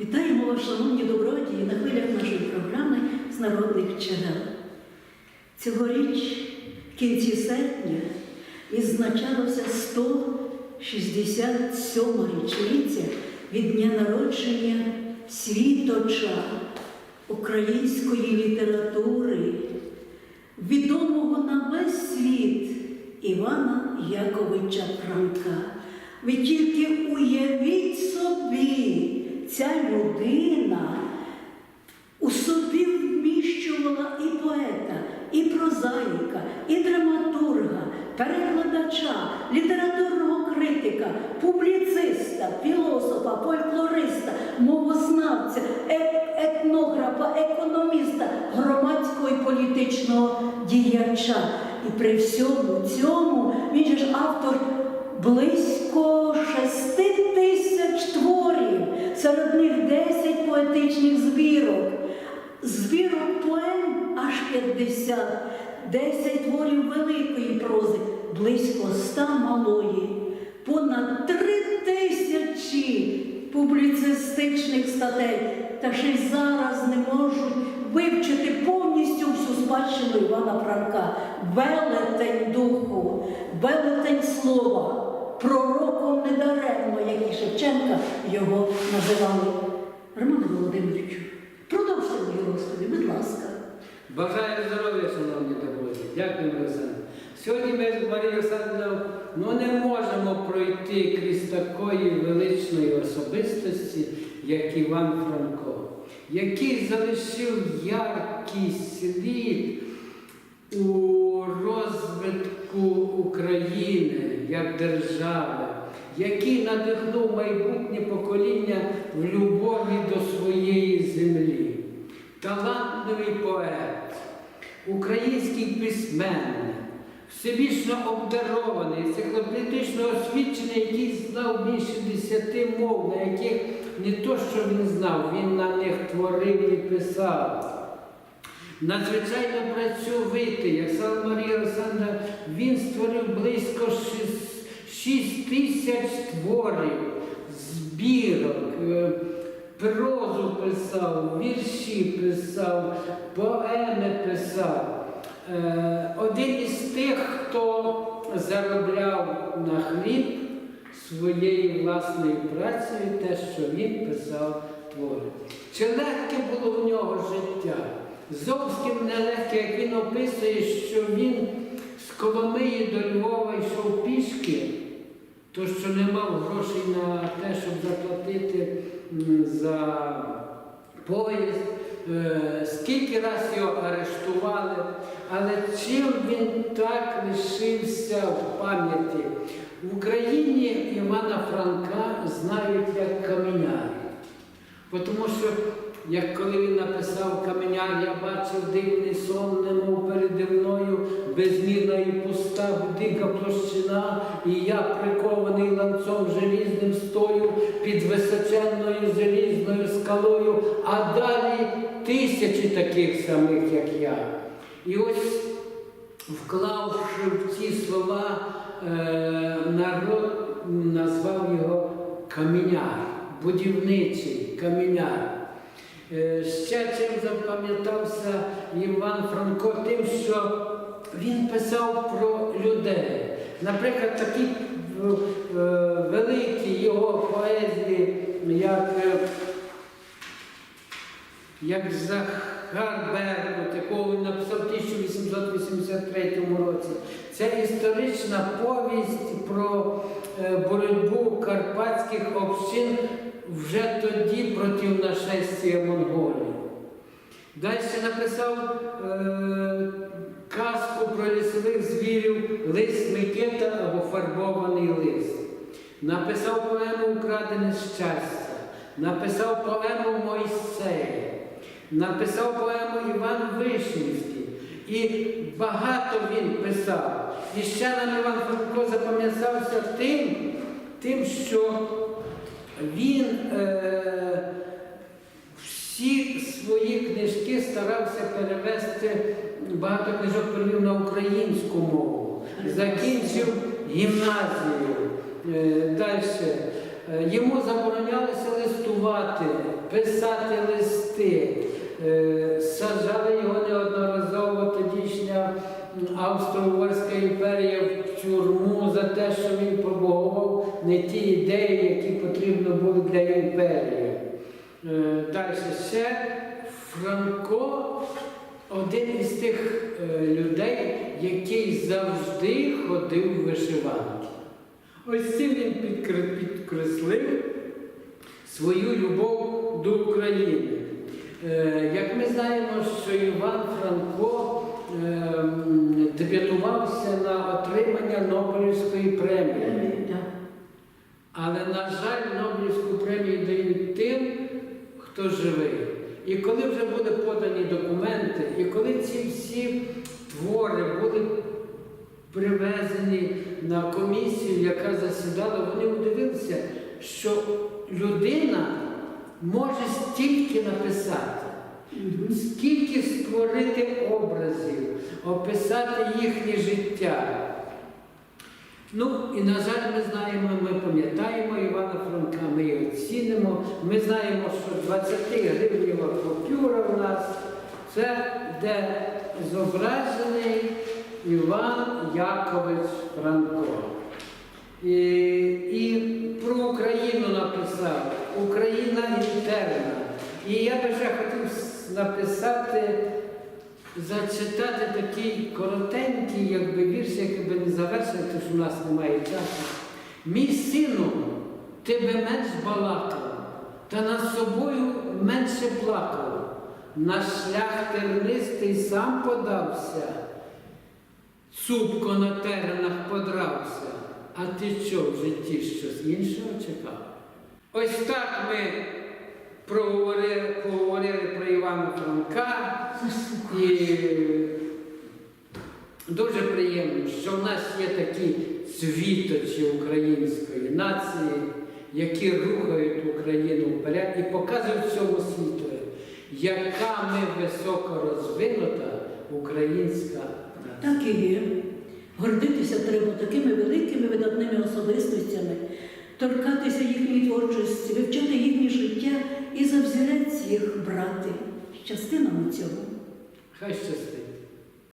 Вітаємо вас, шановні добродії, на хвилях нашої програми з народних джерел. Цьогоріч, в кінці серпня, відзначалося 167 річниця від дня народження світоча української літератури, відомого на весь світ Івана Яковича Франка. Ви тільки уявіть собі, людина у собі вміщувала і поета, і прозаїка, і драматурга, перекладача, літературного критика, публіциста, філософа, фольклориста, мовознавця, етнографа, економіста, громадського і політичного діяча. І при всьому цьому він же ж автор близько шести тисяч творів, серед них 10 поетичних збірок. Збірок поем аж 50, 10 творів великої прози, близько 100 малої, понад 3 тисячі публіцистичних статей, та ще й зараз не можуть вивчити повністю всю спадщину Івана Франка, велетень духу, велетень слова, пророком недаремно, як і Шевченка його називали. Романе Володимировичу, продовжуйте мої розповіді, будь ласка. Бажаю. Дякую, Олександр. Сьогодні ми з Марією Олександрівною ну, не можемо пройти крізь такої величної особистості, як Іван Франко, який залишив яркий слід у розвитку України як держави, який надихнув майбутнє покоління в любові до своєї землі. Талантливий поет, український письменник, всебічно обдарований, енциклопедично освічений, який знав більше десяти мов, на яких не то, що він знав, він на них творив і писав. Надзвичайно працьовитий, як сказала Марія Олександра, він створив близько 6 тисяч творів, збірок, е, прозу писав, вірші писав, поеми писав. Е, Один із тих, хто заробляв на хліб своєю власною працею те, що він писав твори. Чи легке було в нього життя? Зовсім нелегке, як він описує, що він з Коломиї до Львова йшов пішки, то що не мав грошей на те, щоб заплатити за поїзд, е, скільки раз його арештували, але чим він так лишився в пам'яті? В Україні Івана Франка знають як каменяр. Тому що, як коли він написав каменяр, я бачив дивний сон, немов переді мною, безмірна і пуста, дика площина, і я прикований ланцом желізним стою під височенною желізною скалою, а далі тисячі таких самих, як я. І ось, вклавши в ці слова, е, народ назвав його каменяр, будівничий каменяр. Е, Ще чим запам'ятався Іван Франко тим, що він писав про людей. Наприклад, такі е, великі його поезії, як, е, як Захар Беркут, якого він написав в 1883 році. Це історична повість про боротьбу карпатських общин вже тоді проти нашестя монголів. Далі написав е, казку про лісових звірів Лис Микита або фарбований лис. Написав поему Украдене щастя, написав поему Мойсея, написав поему Іван Вишнівський. І багато він писав. І ще нам Іван Франко запам'ятався тим, тим, що він е, всі свої книжки старався перевести, багато книжок перевів на українську мову. Закінчив гімназію. Е, далі Е, Йому заборонялося листувати, писати листи. Е, Саджали його неодноразово Австро-Угорська імперія в тюрму за те, що він пробував не ті ідеї, які потрібно були для імперії. Е, Далі ще Франко один із тих е, людей, який завжди ходив вишиванки. Ось цим він підкреслив свою любов до України. Е, Як ми знаємо, що Іван Франко дебютувався на отримання Нобелівської премії. Але, на жаль, Нобелівську премію дають тим, хто живий. І коли вже були подані документи, і коли ці всі твори були привезені на комісію, яка засідала, вони удивилися, що людина може стільки написати, скільки створити образів, описати їхнє життя. Ну і на жаль, ми знаємо, ми пам'ятаємо Івана Франка, ми його цінимо. Ми знаємо, що 20 гривнєва купюра у нас це де зображений Іван Якович Франко. І, і про Україну написав, Україна інтерна. І я би ще хотів написати зачитати такий коротенький, якби вірш, який би не завершив, тому що в нас немає часу. Мій сину, ти би менш балакав, та над собою менше плакав. На шлях тернистий сам подався, цупко на теренах подрався. А ти що в житті щось іншого чекав? Ось так ми проговорили, поговорили про Івана Франка. І дуже приємно, що в нас є такі світочі української нації, які рухають Україну вперед і показують всьому світу, яка ми високо розвинута українська нація. Так і є. Гордитися треба такими великими видатними особистостями, торкатися їхньої творчості, вивчати їхнє життя і за взірець їх брати. Щастина на у цьому. Хай щастить.